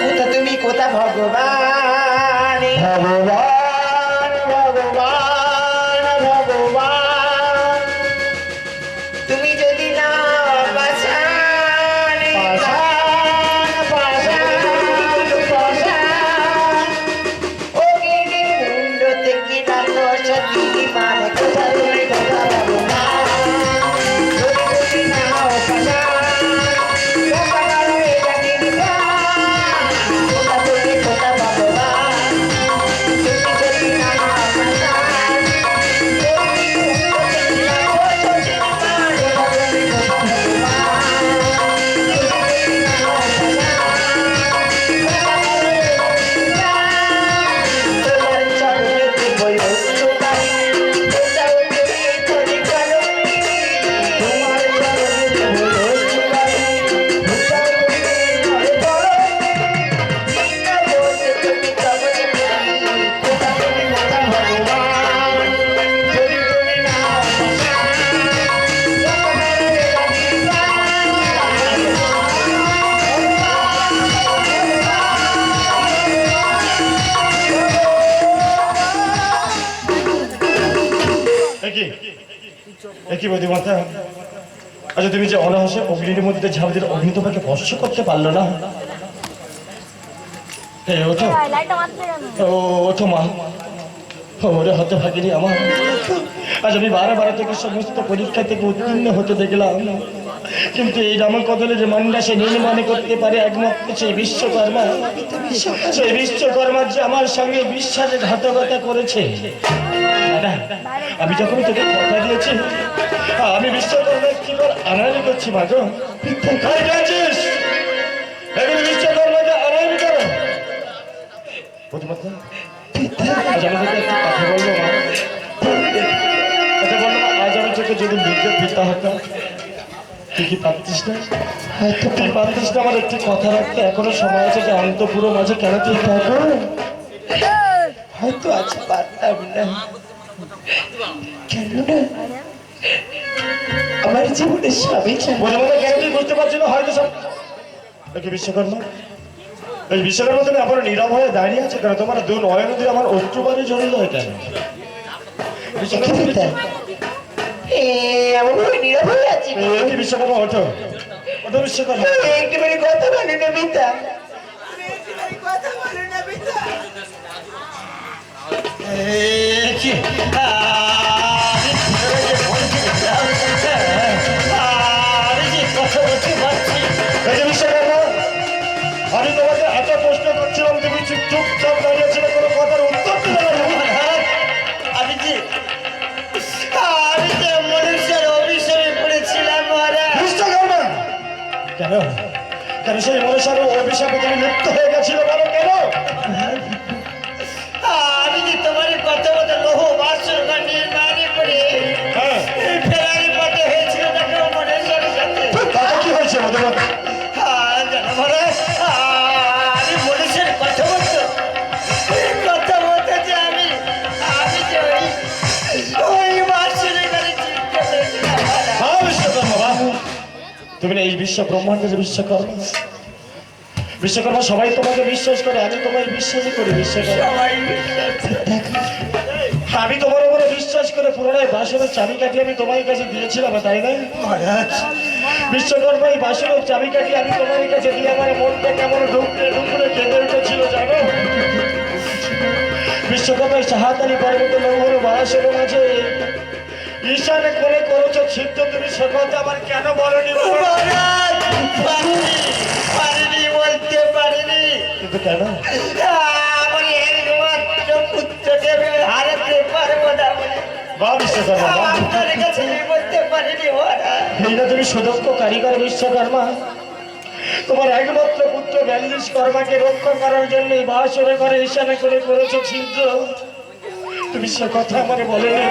কোথা তুমি কোথা ভগবান? ভগবান। তুমি যে অনাহাসে অগ্নির মধ্যে ঝাঁপ দিলে অগ্নি তোমাকে বর্ষ করতে পারল না? ওঠো মা। ওরে হতে ভাগিনি আমার আজ আমি বারে বারে থেকে সমস্ত পরীক্ষা থেকে উত্তীর্ণ হতে দেখলাম। কিন্তু এই রামকদলে যে মান্ডা সে নির্মাণে করতে পারে একমাত্র সেই বিশ্বকর্মা। সেই বিশ্বকর্মা যে আমার সঙ্গে বিশ্বাসে ঘাতকতা করেছে। আমি যখন তোকে কথা দিয়েছি আমি বিশ্বকর্মা কি করে আনালি করছি মা গো। কোথায় গেছিস? বিশ্বকর্মাকে আনালি করো। কথা বলব যদি নিজের তুই কি পারতিস না? হয়তো তুই পারতিস না আমার একটি কথা রাখতে এখনও সময় আছে যে অন্তপুরো মাঝে কেন তুই থাকো হয়তো আজ পারতাম না। কেন না? আমার জীবনে স্বামী ছাড়া মনে কেন তুই বুঝতে পারছি না? হয়তো সব বিশ্বকর্মা? এই বিশ্বকর্মা তুমি আমার নীরব হয়ে দাঁড়িয়ে আছে কেন? তোমার দু নয়ন দিয়ে আমার অশ্রুবাণী জড়িত হয় কেন? বিশ্বকর্মা নীরব হয়ে আছি। কি বিশ্বকর্মা ওঠো। ওঠো বিশ্বকর্মা একটিবারে কথা বলে না পিতা কথা বলে না। পিতা কি আমি তোমাকে এত প্রশ্ন করছিলাম তুমি চুপচাপ কেন? কেন সেই মনুষ্যের অভিশাপে তুমি লিপ্ত হয়ে গেছিল? বলো কেন? এই বিশ্ব ব্রহ্মাণ্ডে যে বিশ্বকর্মা। বিশ্বকর্মা সবাই তোমাকে বিশ্বাস করে আমি তোমায় বিশ্বাসই করি বিশ্বকর্মা। আমি তোমার উপরে বিশ্বাস করে পুনরায় বাসনের চাবি কাটি আমি তোমার কাছে দিয়েছিলাম তাই না? মহারাজ। বিশ্বকর্মা এই বাসনের চাবি কাটি আমি তোমার কাছে দিয়ে আমার মনটা কেমন ঢুকরে ঢুকরে কেঁদে উঠেছিল জানো? বিশ্বকর্মায় সাহাতালি পর্বত লৌহর বাসনের মাঝে ঈশানে করে করেছ ছিদ্র তুমি সে কথা আবার কেন বলনি পারিনি বলতে পারিনি। কিন্তু কেন? আমার পুত্রকে আমি হারাতে পারব না বলে। তুমি সুদক্ষ কারিগর বিশ্বকর্মা। তোমার একমাত্র পুত্র ব্যান্ডিস কর্মাকে রক্ষা করার জন্য এই বাসরে ঘরে ইশারা করে করেছ ছিদ্র। তুমি সে কথা আমার বলেনি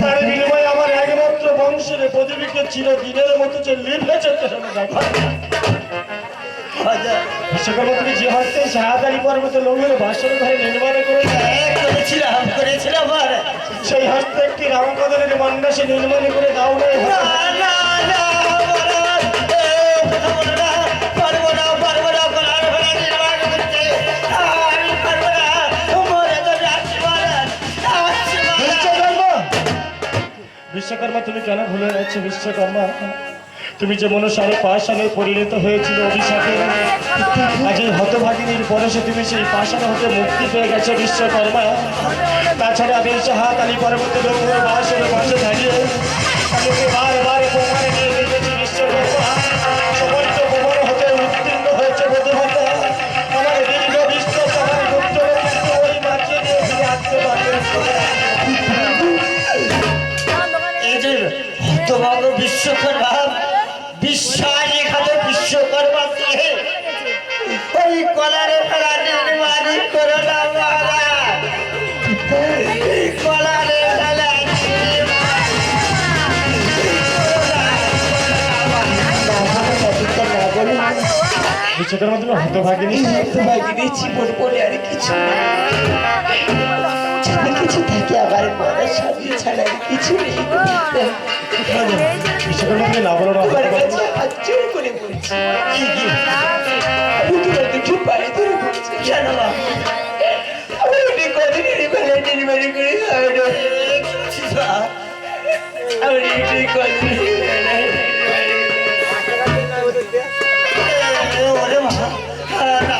তার বিনিময়ে আমার একমাত্র বংশের প্রদীপকে চিরদিনের মতো যে লিভে যেতে হবে দেখো মহারাজ যে হস্তে শাহাদ পর্বতে লোকের বাসর ঘরে নির্মাণ করে হ্যাঁ, করেছিলাম করেছিলাম মহারাজ সেই হস্তে একটি রামকদলের মন্ডাসে নির্মাণ করে দাও না বিশ্বকর্মা, তুমি কেন ভুলে যাচ্ছ বিশ্বকর্মা। তুমি যে মনুষ্যারে পাষাণে পরিণত হয়েছিল অভিশাপে আজ এই হতভাগিনীর পরশে তুমি সেই পাষাণ হতে মুক্তি পেয়ে গেছো বিশ্বকর্মা। তাছাড়া আমি হাত আলী পরবর্তী উপরে বাসের পাশে দাঁড়িয়ে আমি বারবার বিশ্বকর্মা তুমি হতভাগিনী জীবন বলে আর কিছু কিছু থাকে আমার মনে স্বামী ছাড়া আর কিছু নেই। বিশ্বকর্মা তুমি না বলো হতভাগিনী। হাত জোর করে বলছি আমি তোমার দুটো পায়ে ধরে বলছি জানো মা। আমি ওটি কদিনের বেলা ডেলিভারি করে কদিনের ওরে মা না রে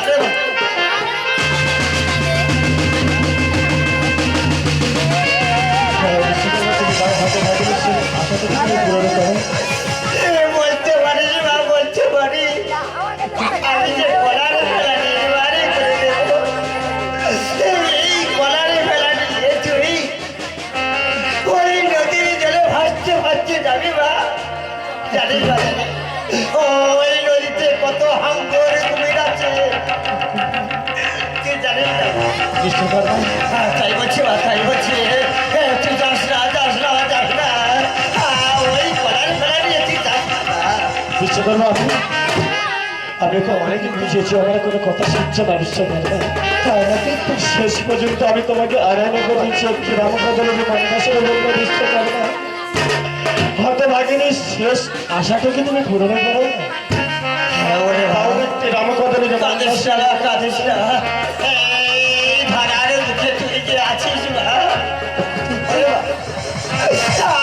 তাই বলছি মা তাই বলছি তুই যাস না যাস না যাস না ওই কলার ফেলা নিয়ে তুই না? বিশ্বকর্মা আমি ওকে অনেকদিন বুঝিয়েছি আমার কোনো কথা শুনছে না বিশ্বকর্মা শেষ পর্যন্ত আমি তোমাকে আড়ানো করেছি একটি রামকদলের মন্দাসের বলল বিশ্বকর্মা হতভাগিনী শেষ আশাটাকে তুমি পূরণ করো না। রামকদলের কাঁদিস না, তুই যে আছিস মা। ওরে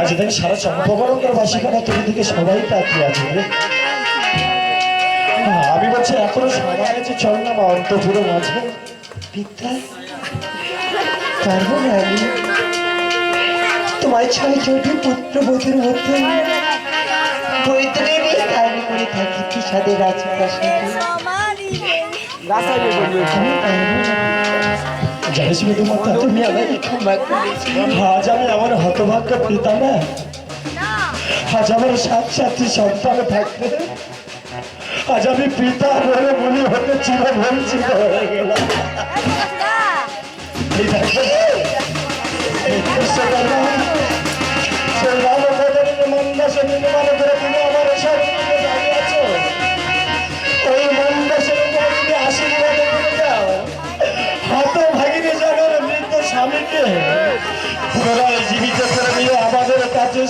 আজ দেখি সারা চম্পকরঙ্গের বাসিকারা তুমি দিকে সবাই তাকিয়ে আছে। হ্যাঁ, আমি বলছি এখনও সময় আছে চল না বা অন্তপুরে মাঝে পিতা পারব না আমি তোমার ছয় চোখে পুত্রবধূর মধ্যে বৈদ্যদেবী স্থান করে থাকি বিষাদের রাজপ্রাসাদে আমি পারব না। জানিস মধুমাতা তুমি আমাকে ক্ষমা করেছি আজ আমি আমার হতভাগ্য পিতা না আজ আমার সাত সাতটি সন্তান থাকতে আজ আমি পিতা বলে বলি হতে চির বঞ্চিত হয়ে গেলাম। এই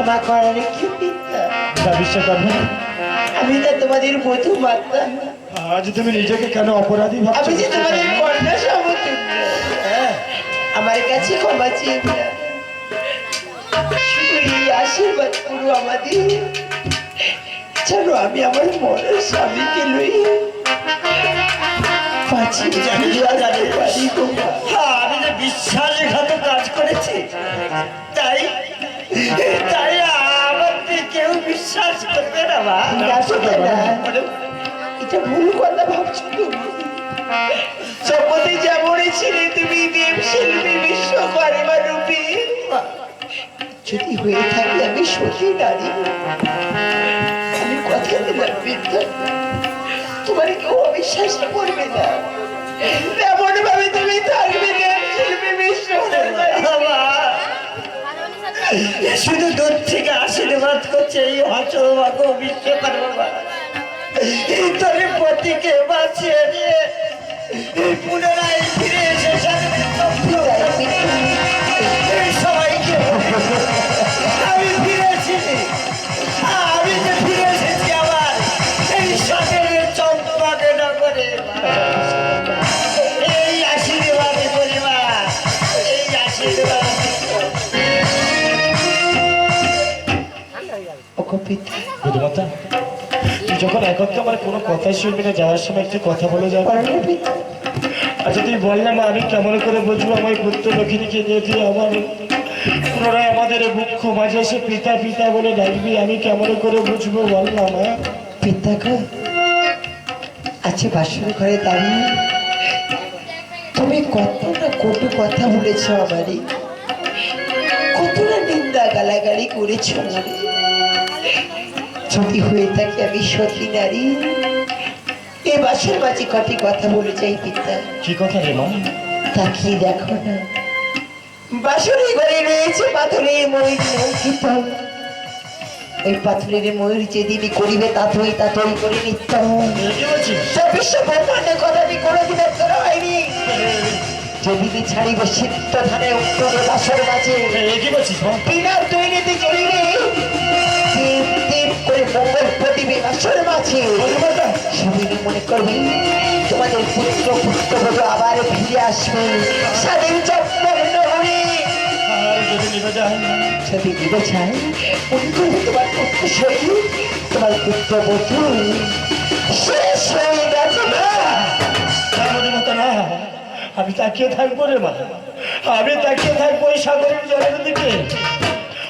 ক্ষমা করার আমি তো তোমাদের বধু মাতা আজ তুমি নিজেকে কেন অপরাধী আমি যে তোমাদের কন্যা সমতুল্য। হ্যাঁ, আমার কাছে ক্ষমা চেয়ে এই আশীর্বাদ করো আমাদের। জানো আমি আমার মনের স্বামীকে লই। হ্যাঁ, আমি যে বিশ্বাসঘাত কাজ করেছি তাই তাই না মা। না, সেটা না। এটা ভুল কথা ভাবছ তুমি। সম্মতি ছিলে তুমি দেব শিল্পী বিশ্বকর্মা রূপী যদি হয়ে থাকি আমি সতী নারী। আমি কথা দিলাম বিদ্যা তোমার কেউ অবিশ্বাস করবে না। তেমন ভাবে তুমি থাকবে দেব শিল্পী বিশ্বকর্মা শুধু দূর থেকে আশীর্বাদ করছে এই হচবাগ বিশ্বকর্মা তোর পতিকে বাঁচিয়ে দিয়ে পুনরায় ফিরে এসে বুধমাতা তুই যখন একত্র আমার কোনো কথাই শুনবি না, যাওয়ার সময় একটু কথা বলে যাব আচ্ছা তুই বললাম আমি কেমন করে বুঝব আমার পুত্র লক্ষ্মীকে নিয়ে তুই আমার পুনরায় আমাদের বুক্ষ মাঝে এসে পিতা পিতা বলে ডাকবি, আমি কেমন করে বুঝব বললাম পিতা গো আচ্ছা বাসর ঘরে দাঁড়িয়ে। তুমি কত না কটু কথা বলেছ আমারই কত না নিন্দা গালাগালি করেছ আমারে। যদি হয়ে থাকে আমি সতী নারী। এ বাসর মাঝে কটি কথা বলে যাই পিতা। কি কথা রে মা? তাকিয়ে দেখো না। বাসরে ঘরে রয়েছে পাথরের ময়ূর অঙ্কিত ওই পাথরের ময়ূর যেদিনই করিবে তাতই তাতই করে নিত্য। চব্বিশ ব্রহ্মাণ্ডের কথাটি কোনোদিন তোরা হয়নি। যেদিনই ছাড়িবে সিদ্ধ ধানে উত্তরে বাসর মাঝে বিনা তৈরিতে চলিবে। করে মঙ্গল প্রতিবে বাসর মাঝে সেদিনই মনে করবে তোমাদের পুত্র পুত্রবধূ আবার ফিরে আসবে। স্বাধীন তোমার পুত্র তোমার পুত্র বধূ শেষ হয়ে গেছে আমি তাকিয়ে থাকব রে মা। আমি তাকিয়ে থাকব ওই সাগরের জলের দিকে।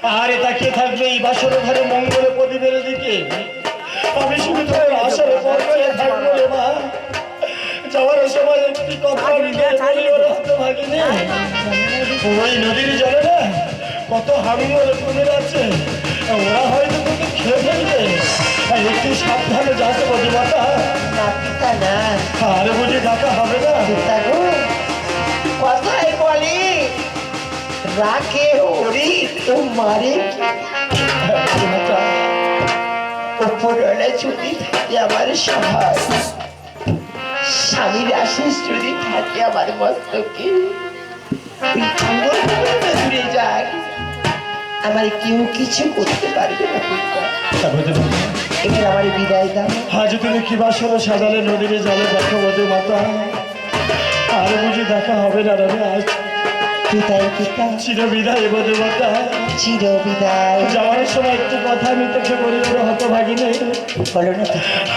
আরে তাকিয়ে থাকবে এই বাসর ঘরে মঙ্গল প্রদীপের দিকে। আমি শুধু তোর আসার পর্বে থাকব রে মা। যাওয়ার সময় একটি কথা ভাগিনি ওই নদীর জলে না কত হাঙ্গর কুমির আছে ওরা হয়তো তোকে খেয়ে ফেলবে। একটু সাবধানে যাতে বলি মাতা। আরে বুঝি ডাকা হবে না? কথায় বলে রাখে হরি তো মারে উপরওয়ালা যদি থাকে আমার সহায়, স্বামীর আশিস যদি থাকে আমার মস্তকে আমার কেউ কিছু করতে পারবে না। এবার আমার বিদায় দাও। আজ তুমি কি বাসর সাজালে নদীর জলে দেখো মাতা? আর বুঝি দেখা হবে না রবি আজ? বিদায় পিতা। চির বিদায় বধু মাতা চির বিদায় যাওয়ার সময় একটু কথা আমি তোকে বলি ওরা ভাগিনে বলো না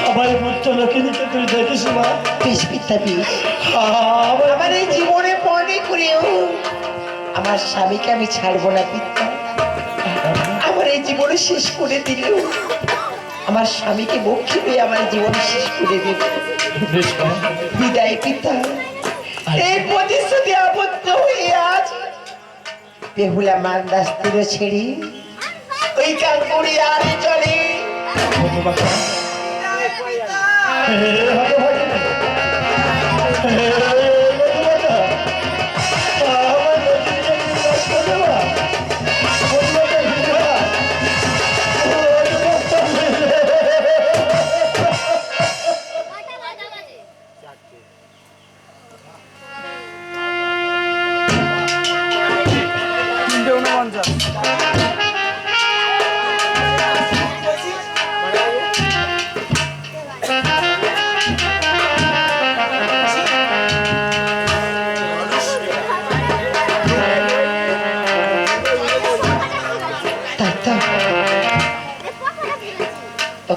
আমার পুত্র লক্ষ্মীকে তুই দেখিস মা? পিতা আমার এই জীবনে করেও আমার স্বামীকে আমি ছাড়বো না পিতা। আমার এই জীবনে শেষ করে দিলেও আমার স্বামীকে বক্ষে পেয়ে আমার জীবন শেষ করে দেবে বিদায় পিতা। এই প্রতিশ্রুতি হয়ে আজ বেহুলা মান্দাস তীর ছেড়ি ওই কাঙ্কুড়ি আর চলে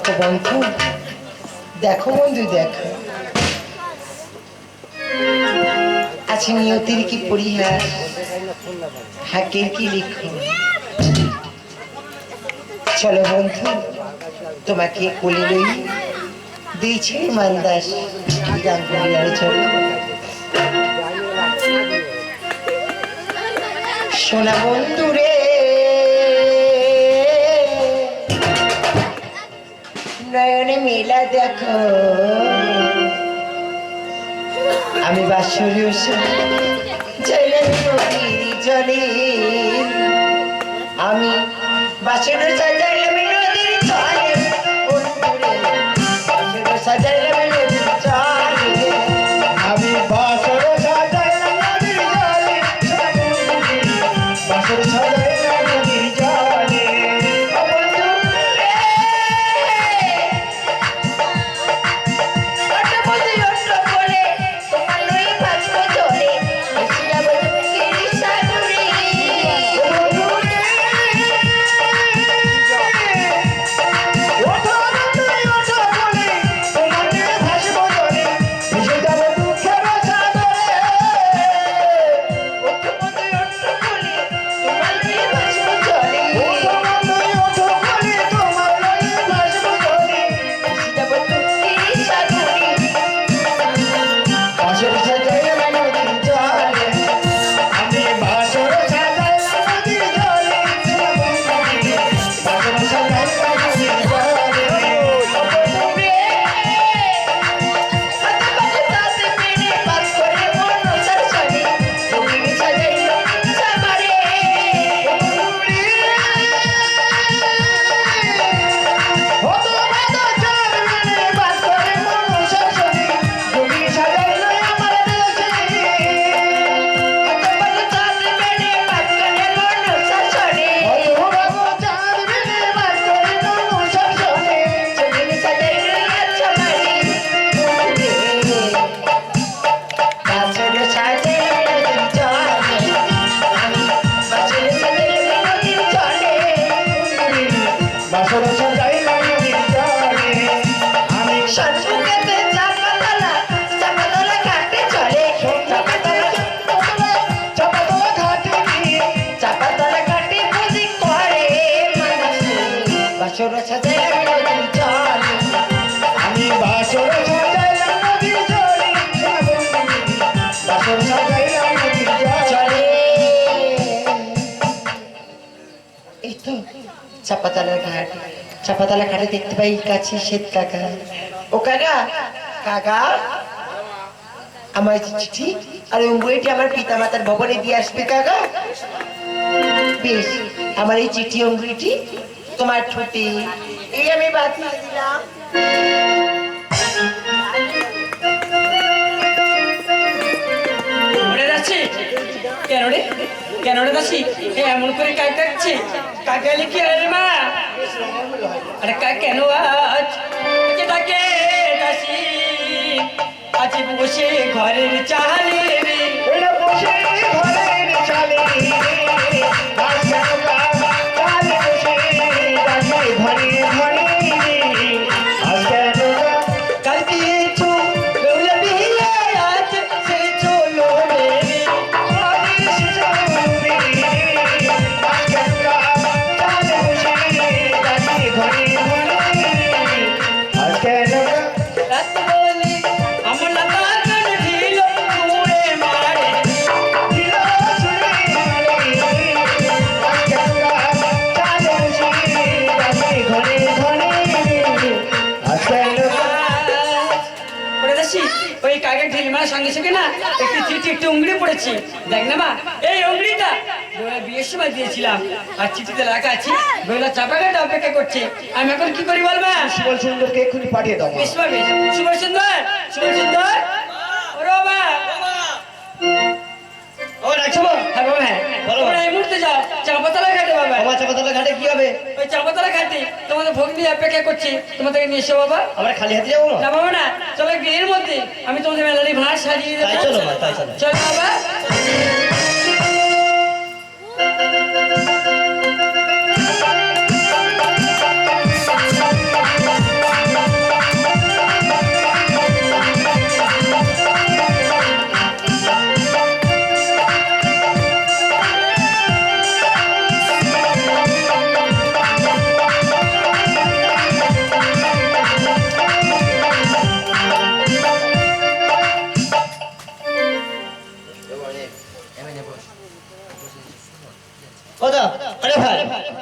তত বন্ধু। দেখো বন্ধু, দেখো। আছে নিয়তির কি পরিহাস হাকের কি লিখন চলো বন্ধু, তোমাকে কোলে লই দুই মান্দাস। করিয়ারে চলো। সোনা বন্ধু মেলা দেখো। আমি বাসুরি আমি বাসুর চাপাতলার ঘাট। চাপাতলা ঘাটে দেখতে পাই কাছে শ্বেত কাকা ও কাকা কাকা আমার চিঠি আর অঙ্গুরিটি আমার পিতা মাতার ভবনে দিয়ে আসবে কাকা। বেশ, আমার এই চিঠি অঙ্গুরিটি তোমার ঠোঁটে। এই আমি বাতিয়ে দিলাম। কেন রে? কেন রে দাসি? এমন করে কাক ডাকছে কাকালে লিখি মা? আরে কাকে নো আজ? কে ডাকে দাসি, আজ বসে ঘরের চালে বসে ঘরের চালে। পড়েছে দেখ না মা এই উংড়িটা বেলা বিয়ের সময় দিয়েছিলাম আর চিঠিতে লেখা আছে চাপা কাটা অপেক্ষা করছে। আমি এখন কি করি বলবা সুবল সুন্দরকে এক্ষুনি পাঠিয়ে দাও শুভ সুন্দর শুভ সুন্দর ও বাবা। ও রাখছো হ্যাঁ বাবা হ্যাঁ। তোমরা এই মুহূর্তে যাও। চাপাতলা ঘাটে বাবা। আমার চাপাতলা ঘাটে কি হবে? ওই চাপাতলা ঘাটে তোমাদের ভগ্নি অপেক্ষা করছি। তোমাদেরকে নিয়ে এসো বাবা। আমরা খালি হাতে যাব না? বাবা না। চলো মধ্যে। আমি তোমাদের মেলারি ভাঁড় সাজিয়ে দেবো। চলো। চল বাবা। ওদা আরে ভাই,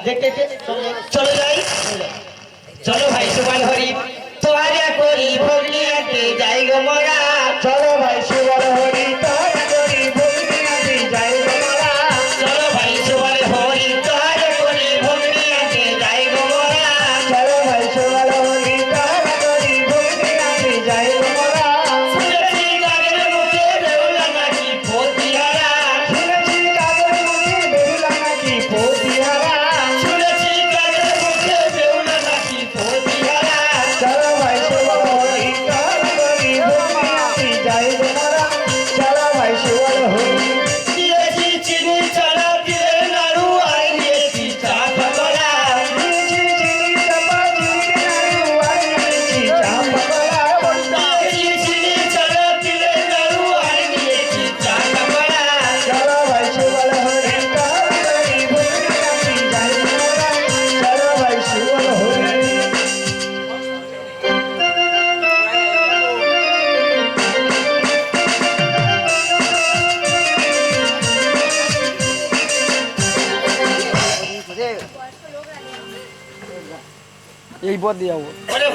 দেখতে চলে যাই। চলো ভাই সুবল হরি তোয়ারে করি ভগ্নিয়াতে যাই গো মোরা। চলো ভাই পথ দিয়ে যাব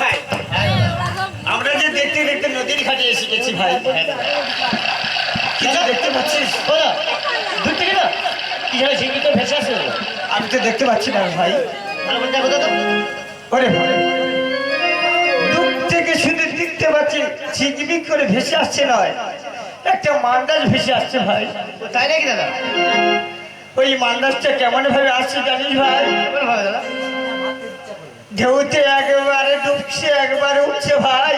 ভাই আমরা যে দেখতে দেখতে নদীর ঘাটে এসে গেছি ভাই। কিছু দেখতে পাচ্ছিস? দূর থেকে না? কি জানি ঝিঙ্গি তো ভেসে আসে? আমি তো দেখতে পাচ্ছি না ভাই। ভালো করে দেখো তো ওরে ভাই দূর থেকে শুধু দেখতে পাচ্ছি ঝিকমিক করে ভেসে আসছে নয় একটা মান্দাজ ভেসে আসছে ভাই। তাই নাকি দাদা? ওই মান্দাজটা কেমন ভাবে আসছে জানিস ভাই? ভাবে দাদা। ঢেউতে একবারে ডুবছে একবারে উঠছে ভাই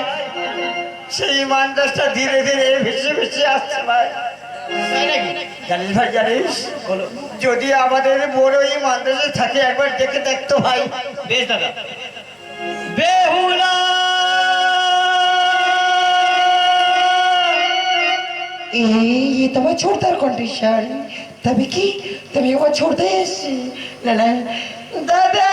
সেই মান্দাজটা ধীরে ধীরে ভেসে ভেসে আসছে ভাই তাই নাকি জানিস ভাই জানিস বলো যদি আমাদের বড় এই মান্দাজে থাকে একবার দেখে দেখতো ভাই বেশ দাদা বেহুলা ये तो मैं छोड़ता कंडीशन तभी की तभी वो छोड़ दे लाला दादा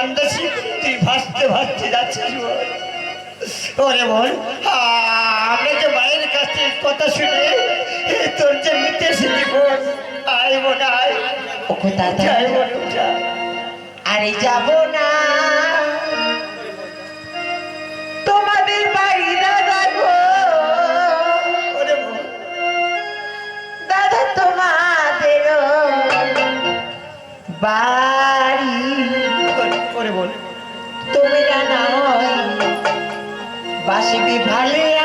এইভাবে তুই ভাসতে ভাসতে যাচ্ছিস ওরে আ, আমরা যে মায়ের কাছ থেকে কথা শুনে তোর যে মিটে এসেছি বোন আয় বোন আয়। ওকো যাই আরে যাব না। তোমাদের বাড়ি দাদা গো দাদা তোমাদের বাড়ি তোমরা না